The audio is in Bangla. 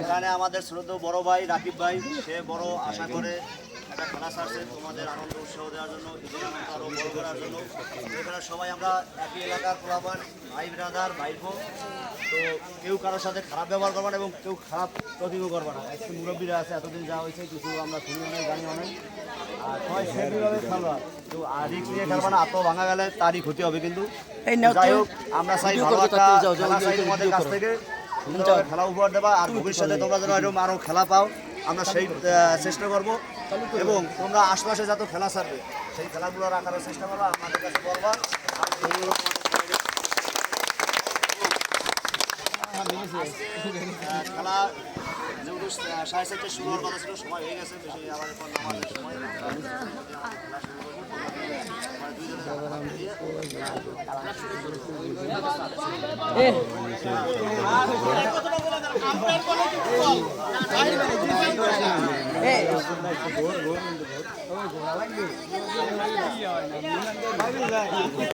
এখানে আমাদের ছোট বড় ভাই রাকিব ভাই, সে বড় আশা করে একটা খেলা ছাড়ছে তোমাদের আনন্দ উৎসাহ দেওয়ার জন্য আরও বড় করার জন্য। এখানে সবাই আমরা একই এলাকার পোলাপান, ভাই ব্রাদার ভাই বোন। তো কেউ কারোর সাথে খারাপ ব্যবহার করবে না এবং কেউ খারাপ প্রতিভা করবে না। একটু মুরব্বীরা আছে, এতদিন যা হয়েছে, কিছু আমরা শুনি অনেক জানি অনেক। আর সবাই সেভাবে আর রিক্স নিয়ে খেলবা না আত্ম ভাঙা গেলে তারই ক্ষতি হবে কিন্তু। যাই হোক আমরা চাই ভালো একটা খেলা চাই তোমাদের কাছ থেকে। খেলা উপহার দেবা আর ভবিষ্যতে তোমরা যেন এরকম আরও খেলা পাও আমরা সেই চেষ্টা করব। এবং তোমরা আশপাশে যত খেলা ছাড়বে সেই খেলাগুলো রাখার চেষ্টা করবা আমাদের কাছে বলবা খেলা যেহেতু সাড়ে চারটে শুরু হওয়ার কথা ছিল সময় হয়ে গেছে বেশি আবার সময় খেলা শুরু করব। আমরা দুইজনে দিয়ে